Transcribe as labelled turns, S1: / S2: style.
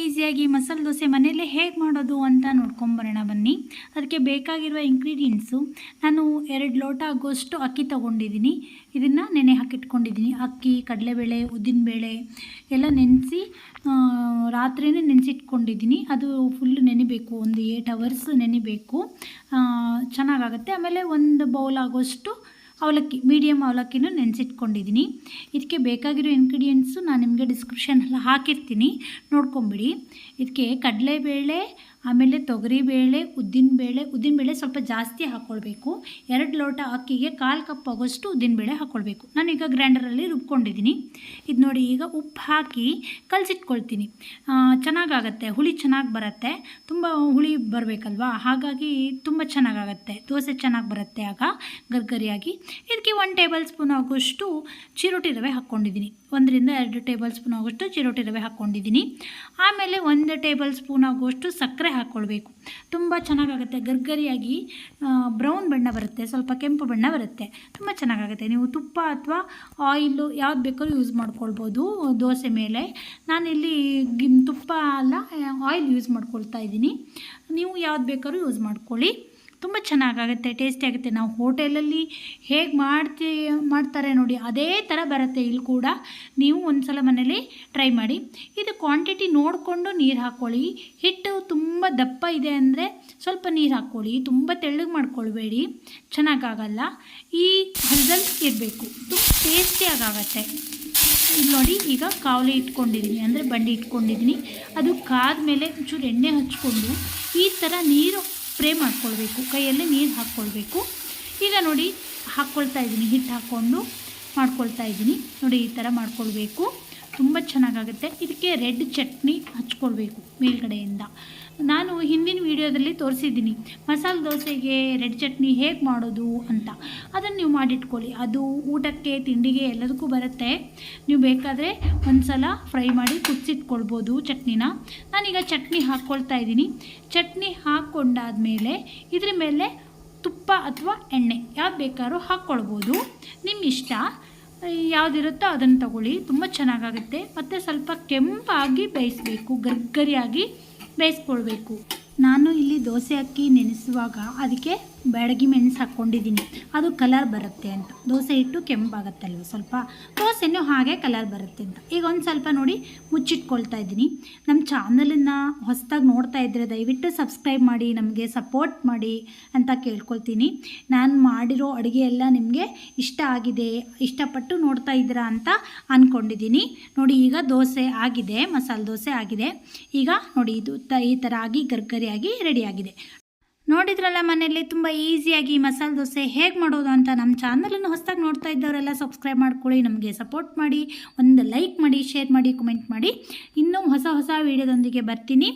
S1: ಈಸಿಯಾಗಿ ಮಸಾಲೆ ದೋಸೆ ಮನೆಯಲ್ಲೇ ಹೇಗೆ ಮಾಡೋದು ಅಂತ ನೋಡ್ಕೊಂಬರೋಣ ಬನ್ನಿ. ಅದಕ್ಕೆ ಬೇಕಾಗಿರುವ ಇಂಗ್ರೀಡಿಯೆಂಟ್ಸು ನಾನು ಎರಡು ಲೋಟ ಆಗೋಷ್ಟು ಅಕ್ಕಿ ತೊಗೊಂಡಿದ್ದೀನಿ. ಇದನ್ನು ನೆನೆ ಹಾಕಿಟ್ಕೊಂಡಿದ್ದೀನಿ. ಅಕ್ಕಿ, ಕಡಲೆಬೇಳೆ, ಉದ್ದಿನಬೇಳೆ ಎಲ್ಲ ನೆನೆಸಿ ರಾತ್ರಿಯೇ ನೆನೆಸಿಟ್ಕೊಂಡಿದ್ದೀನಿ. ಅದು ಫುಲ್ ನೆನಿಬೇಕು. ಒಂದು ಏಟ್ ಅವರ್ಸ್ ನೆನಿಬೇಕು. ಚೆನ್ನಾಗಾಗುತ್ತೆ. ಆಮೇಲೆ ಒಂದು ಬೌಲ್ ಆಗೋಷ್ಟು ಅವಲಕ್ಕಿ ಮೀಡಿಯಮ್ ಅವಲಕ್ಕಿನ ನೆನೆಸಿಟ್ಕೊಂಡಿದ್ದೀನಿ ಇದಕ್ಕೆ ಬೇಕಾಗಿರೋ ಇನ್ಗ್ರೀಡಿಯೆಂಟ್ಸು ನಾನು ನಿಮಗೆ ಡಿಸ್ಕ್ರಿಪ್ಷನಲ್ಲಿ ಹಾಕಿರ್ತೀನಿ. ನೋಡ್ಕೊಂಬಿಡಿ. ಇದಕ್ಕೆ ಕಡಲೆಬೇಳೆ ಆಮೇಲೆ ತೊಗರಿಬೇಳೆ ಉದ್ದಿನ ಬೇಳೆ ಸ್ವಲ್ಪ ಜಾಸ್ತಿ ಹಾಕ್ಕೊಳ್ಬೇಕು ಎರಡು ಲೋಟ ಅಕ್ಕಿಗೆ ಕಾಲು ಕಪ್ ಆಗೋಷ್ಟು ಉದ್ದಿನಬೇಳೆ ಹಾಕ್ಕೊಳ್ಬೇಕು ನಾನೀಗ ಗ್ರ್ಯಾಂಡರಲ್ಲಿ ರುಬ್ಕೊಂಡಿದ್ದೀನಿ. ಇದು ನೋಡಿ, ಈಗ ಉಪ್ಪು ಹಾಕಿ ಕಲಸಿಟ್ಕೊಳ್ತೀನಿ. ಚೆನ್ನಾಗಾಗತ್ತೆ. ಹುಳಿ ಚೆನ್ನಾಗಿ ಬರುತ್ತೆ. ತುಂಬ ಹುಳಿ ಬರಬೇಕಲ್ವಾ? ಹಾಗಾಗಿ ತುಂಬ ಚೆನ್ನಾಗಾಗತ್ತೆ. ದೋಸೆ ಚೆನ್ನಾಗಿ ಬರುತ್ತೆ ಆಗ ಗರ್ಗರಿಯಾಗಿ. ಇದಕ್ಕೆ ಒನ್ ಟೇಬಲ್ ಸ್ಪೂನ್ ಆಗೋಷ್ಟು ಚಿರೋಟಿ ರವೆ ಹಾಕ್ಕೊಂಡಿದ್ದೀನಿ ಒಂದರಿಂದ ಎರಡು ಟೇಬಲ್ ಸ್ಪೂನ್ ಆಗೋಷ್ಟು ಚಿರೋಟಿ ರವೆ ಹಾಕ್ಕೊಂಡಿದ್ದೀನಿ. ಆಮೇಲೆ ಒಂದು ಟೇಬಲ್ ಸ್ಪೂನ್ ಆಗುವಷ್ಟು ಸಕ್ಕರೆ ಹಾಕ್ಕೊಳ್ಬೇಕು. ತುಂಬ ಚೆನ್ನಾಗಾಗುತ್ತೆ. ಗರ್ಗರಿಯಾಗಿ ಬ್ರೌನ್ ಬಣ್ಣ ಬರುತ್ತೆ. ಸ್ವಲ್ಪ ಕೆಂಪು ಬಣ್ಣ ಬರುತ್ತೆ. ತುಂಬ ಚೆನ್ನಾಗಾಗುತ್ತೆ. ನೀವು ತುಪ್ಪ ಅಥವಾ ಆಯಿಲು ಯಾವ್ದು ಬೇಕಾದ್ರೂ ಯೂಸ್ ಮಾಡ್ಕೊಳ್ಬೋದು. ದೋಸೆ ಮೇಲೆ. ನಾನಿಲ್ಲಿ ತುಪ್ಪ ಅಲ್ಲ, ಆಯಿಲ್ ಯೂಸ್ ಮಾಡ್ಕೊಳ್ತಾ ಇದ್ದೀನಿ. ನೀವು ಯಾವ್ದು ಬೇಕಾದ್ರೂ ಯೂಸ್ ಮಾಡ್ಕೊಳ್ಳಿ. ತುಂಬ ಚೆನ್ನಾಗಾಗುತ್ತೆ ಟೇಸ್ಟಿ ಆಗುತ್ತೆ. ನಾವು ಹೋಟೆಲಲ್ಲಿ ಹೇಗೆ ಮಾಡ್ತೀ, ಮಾಡ್ತಾರೆ ನೋಡಿ, ಅದೇ ಥರ ಬರುತ್ತೆ. ಇಲ್ಲಿ ಕೂಡ ನೀವು ಒಂದು ಸಲ ಮನೇಲಿ ಟ್ರೈ ಮಾಡಿ. ಇದು ಕ್ವಾಂಟಿಟಿ ನೋಡಿಕೊಂಡು ನೀರು ಹಾಕ್ಕೊಳ್ಳಿ ಹಿಟ್ಟು ತುಂಬ ದಪ್ಪ ಇದೆ ಅಂದರೆ ಸ್ವಲ್ಪ ನೀರು ಹಾಕ್ಕೊಳ್ಳಿ ತುಂಬ ತೆಳ್ಳಗೆ ಮಾಡ್ಕೊಳ್ಬೇಡಿ. ಚೆನ್ನಾಗಾಗಲ್ಲ. ಈ ಹರಿದಲ್ಲಿ ಇರಬೇಕು. ತುಂಬ ಟೇಸ್ಟಿಯಾಗತ್ತೆ ಇಲ್ಲಿ ನೋಡಿ, ಈಗ ಕಾವಲಿ ಇಟ್ಕೊಂಡಿದ್ದೀನಿ. ಅಂದರೆ ಬಂಡಿ ಇಟ್ಕೊಂಡಿದ್ದೀನಿ. ಅದು ಕಾದ ಮೇಲೆ ಒಂಚೂರು ಎಣ್ಣೆ ಹಚ್ಕೊಂಡು ಈ ಥರ ನೀರು ಸ್ಪ್ರೇ ಮಾಡ್ಕೊಳ್ಬೇಕು. ಕೈಯಲ್ಲಿ ನೀರು ಹಾಕ್ಕೊಳ್ಬೇಕು. ಈಗ ನೋಡಿ, ಹಾಕ್ಕೊಳ್ತಾ ಇದ್ದೀನಿ. ಹಿಟ್ಟು ಹಾಕ್ಕೊಂಡು ಮಾಡ್ಕೊಳ್ತಾ ಇದ್ದೀನಿ. ನೋಡಿ, ಈ ಥರ ಮಾಡ್ಕೊಳ್ಬೇಕು. ತುಂಬ ಚೆನ್ನಾಗಾಗುತ್ತೆ. ಇದಕ್ಕೆ ರೆಡ್ ಚಟ್ನಿ ಹಚ್ಕೊಳ್ಬೇಕು ಮೇಲ್ಗಡೆಯಿಂದ. ನಾನು ಹಿಂದಿನ ವಿಡಿಯೋದಲ್ಲಿ ತೋರಿಸಿದ್ದೀನಿ. ಮಸಾಲೆ ದೋಸೆಗೆ ರೆಡ್ ಚಟ್ನಿ ಹೇಗೆ ಮಾಡೋದು ಅಂತ. ಅದನ್ನು ನೀವು ಮಾಡಿಟ್ಕೊಳ್ಳಿ. ಅದು ಊಟಕ್ಕೆ, ತಿಂಡಿಗೆ ಎಲ್ಲದಕ್ಕೂ ಬರುತ್ತೆ. ನೀವು ಬೇಕಾದರೆ ಒಂದು ಸಲ ಫ್ರೈ ಮಾಡಿ ಕುದಿಸಿಟ್ಕೊಳ್ಬೋದು ಚಟ್ನಿನ. ನಾನೀಗ ಚಟ್ನಿ ಹಾಕ್ಕೊಳ್ತಾ ಇದ್ದೀನಿ. ಚಟ್ನಿ ಹಾಕ್ಕೊಂಡಾದಮೇಲೆ ಇದ್ರ ಮೇಲೆ ತುಪ್ಪ ಅಥವಾ ಎಣ್ಣೆ ಯಾವ್ದು ಬೇಕಾದ್ರೂ ಹಾಕ್ಕೊಳ್ಬೋದು. ನಿಮ್ಮ ಇಷ್ಟ ಯಾವುದಿರುತ್ತೋ ಅದನ್ನು ತಗೊಳ್ಳಿ. ತುಂಬ ಚೆನ್ನಾಗಾಗುತ್ತೆ. ಮತ್ತು ಸ್ವಲ್ಪ ಕೆಂಪಾಗಿ ಬೇಯಿಸಬೇಕು. ಗರ್ಗರಿಯಾಗಿ ಬೇಯಿಸ್ಕೊಳ್ಬೇಕು ನಾನು ಇಲ್ಲಿ ದೋಸೆ ಅಕ್ಕಿ ನೆನೆಸುವಾಗ ಅದಕ್ಕೆ ಬ್ಯಾಡಗಿ ಮೆಣಸು ಹಾಕ್ಕೊಂಡಿದ್ದೀನಿ. ಅದು ಕಲರ್ ಬರುತ್ತೆ ಅಂತ. ದೋಸೆ ಹಿಟ್ಟು ಕೆಂಪಾಗತ್ತಲ್ವ ಸ್ವಲ್ಪ. ದೋಸೆನೂ ಹಾಗೆ ಕಲರ್ ಬರುತ್ತೆ ಅಂತ. ಈಗ ಒಂದು ಸ್ವಲ್ಪ ನೋಡಿ ಮುಚ್ಚಿಟ್ಕೊಳ್ತಾ ಇದ್ದೀನಿ. ನಮ್ಮ ಚಾನಲನ್ನು ಹೊಸದಾಗಿ ನೋಡ್ತಾ ಇದ್ದರೆ ದಯವಿಟ್ಟು ಸಬ್ಸ್ಕ್ರೈಬ್ ಮಾಡಿ, ನಮಗೆ ಸಪೋರ್ಟ್ ಮಾಡಿ ಅಂತ ಕೇಳ್ಕೊಳ್ತೀನಿ. ನಾನು ಮಾಡಿರೋ ಅಡುಗೆ ಎಲ್ಲ ನಿಮಗೆ ಇಷ್ಟ ಆಗಿದೆ, ಇಷ್ಟಪಟ್ಟು ನೋಡ್ತಾ ಇದ್ದೀರಾ ಅಂತ ಅಂದ್ಕೊಂಡಿದ್ದೀನಿ ನೋಡಿ ಈಗ ದೋಸೆ ಆಗಿದೆ, ಮಸಾಲೆ ದೋಸೆ ಆಗಿದೆ. ಈಗ ನೋಡಿ ಇದು ಈ ಥರ ಆಗಿ ಗರ್ಗರಿಯಾಗಿ ರೆಡಿಯಾಗಿದೆ ನೋಡಿದ್ರಲ್ಲ ಮನೆಯಲ್ಲಿ ತುಂಬ ಈಸಿಯಾಗಿ ಮಸಾಲೆ ದೋಸೆ ಹೇಗೆ ಮಾಡೋದು ಅಂತ ನಮ್ಮ ಚಾನಲನ್ನು ಹೊಸದಾಗಿ ನೋಡ್ತಾ ಇದ್ದವರೆಲ್ಲ ಸಬ್ಸ್ಕ್ರೈಬ್ ಮಾಡ್ಕೊಳ್ಳಿ, ನಮಗೆ ಸಪೋರ್ಟ್ ಮಾಡಿ, ಒಂದು ಲೈಕ್ ಮಾಡಿ, ಶೇರ್ ಮಾಡಿ, ಕಮೆಂಟ್ ಮಾಡಿ. ಇನ್ನೂ ಹೊಸ ಹೊಸ ವೀಡಿಯೋದೊಂದಿಗೆ ಬರ್ತೀನಿ.